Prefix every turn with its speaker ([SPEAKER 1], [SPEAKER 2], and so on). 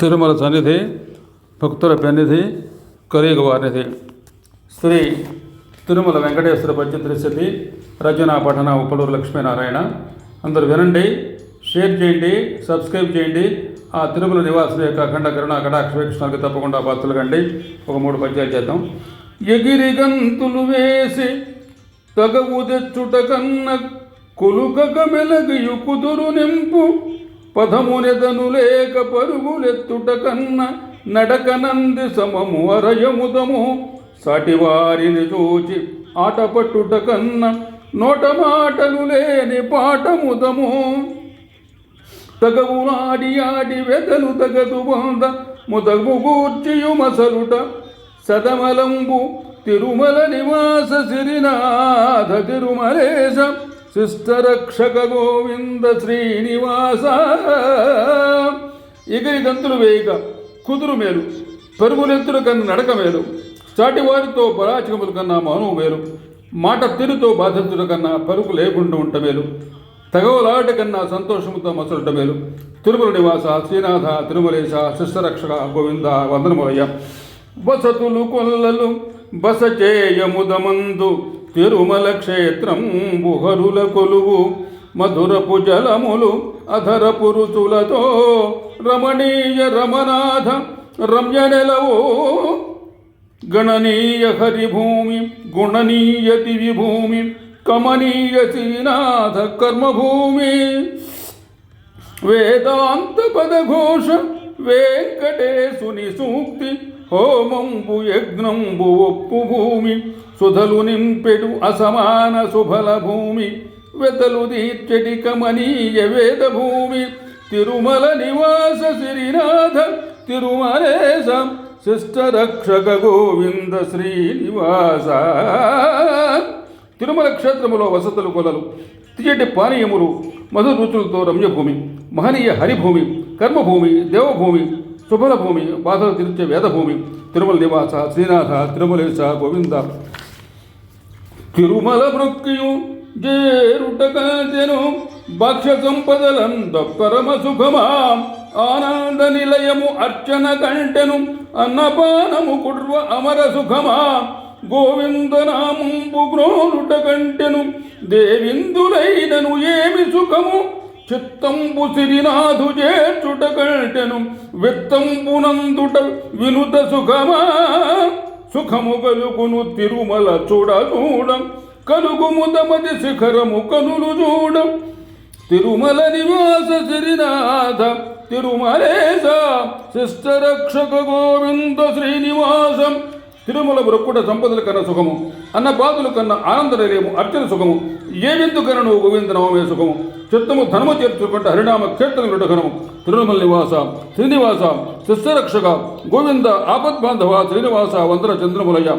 [SPEAKER 1] తిరుమల సన్నిధి భక్తుల పెన్నిధి కరీగ వారినిధి శ్రీ తిరుమల వెంకటేశ్వర పద్యత్రి స్థితి రచన పఠన ఉప్పలూరు లక్ష్మీనారాయణ. అందరూ వినండి షేర్ చేయండి సబ్స్క్రైబ్ చేయండి. ఆ తిరుమల నివాసుల యొక్క అఖండ కరుణ కటాక్ష తప్పకుండా పాత్రలు కండి ఒక మూడు పద్యాలు చేద్దాం. ఎగిరి గంతులు వేసి తగవు తెచ్చుట కన్న కొలుకక మెలగియు కుదురు నింపు పదమునెదను లేక పరుగులెత్తుట కన్న నడకనంది సమము అరయముదము. సాటివారిని చూచి ఆటపట్టుట కన్న నోట మాటలు లేని పాటముదము తగవులాడి ఆడి వెదలు తగదు వంద ముదగు గూర్చియు మసలుట. సదమలంబు తిరుమల నివాస సిరినాథ తిరుమలేశం శిష్టరక్షక గోవింద శ్రీనివాస ఎగిరి గంతులు వేయక కుదురు మేలు పరుగులెత్తుల కన్నా నడక మేలు చాటి వారితో పరాచకముల కన్నా మౌనం మేలు మాట తిరుతో బాధితుల కన్నా పరుగు లేకుండా ఉంట మేలు తగవలాట కన్నా సంతోషముతో మసలుట మేలు తిరుమల నివాస శ్రీనాథ తిరుమలేశ శిష్టరక్షక గోవింద వందనములయ్య. వసతులు కొల్లలు బస చేయముదమందు తిరుమల క్షేత్రం బుహరుల కొలువు మధురపు జలములు అధరపు రుచులతో రమణీయ రమనాథ రమ్య నెలవో. గణనీయ హరిభూమి గుణనీయ దివిభూమి కమనీయ శ్రీనాథ కర్మభూమి. వేదాంత పదఘోష వెంకటేశుని సూక్తి హోమంబు యజ్ఞంబు ఒప్పు భూమి సుధలు నింపెడు అసమాన సుఫల భూమి వెతలు తీర్చటి కమనీయ వేద భూమి తిరుమల నివాస శ్రీనాథ తిరుమలేశ శిష్టరక్షక గోవింద శ్రీనివాస. తిరుమల క్షేత్రములో వసతులు కొలలు తీయటి పానీయములు మధు రుచులతో రమ్యభూమి మహనీయ హరిభూమి కర్మభూమి దేవభూమి శుభల భూమి బాధలు తీర్చే వేదభూమి తిరుమల నివాస శ్రీనాథ తిరుమలేశ గోవింద. తిరుమల మృక్యు జేరుటకను భక్ష్య సంపదలంద పరమ సుఖమా ఆనంద నిలయము అర్చన కంటెను అన్నపానము కుర్వ అమర సుఖమా గోవిందనామంబు గ్రోనుట కంటెను దేవిందులైనను ఏమి సుఖము? చిత్తంబు సిరినాథు చేర్చుట కంటెను విత్తంబునందుట వినుత సుఖమా? సుఖము కలుగును తిరుమల చూడ చూడ కలుగు ముదమది శిఖరము కనులు చూడ తిరుమల నివాస శ్రీనాథ తిరుమలేశ శిష్టరక్షక గోవింద శ్రీనివాసం. తిరుమల బ్రొక్కుడ సంపదల కన్నా సుఖము అన్న కన్న కన్నా ఆనందలేము అర్చన సుఖము ఏవెందుకన నువ్వు గోవిందనామే సుఖము. చిత్తము ధనము చేర్చుకుంటే హరినామ కీర్తన విడగనము తిరుమల నివాస శ్రీనివాస శిష్టరక్షక గోవింద ఆపద్బాంధవ శ్రీనివాస వందన చంద్రములయ్య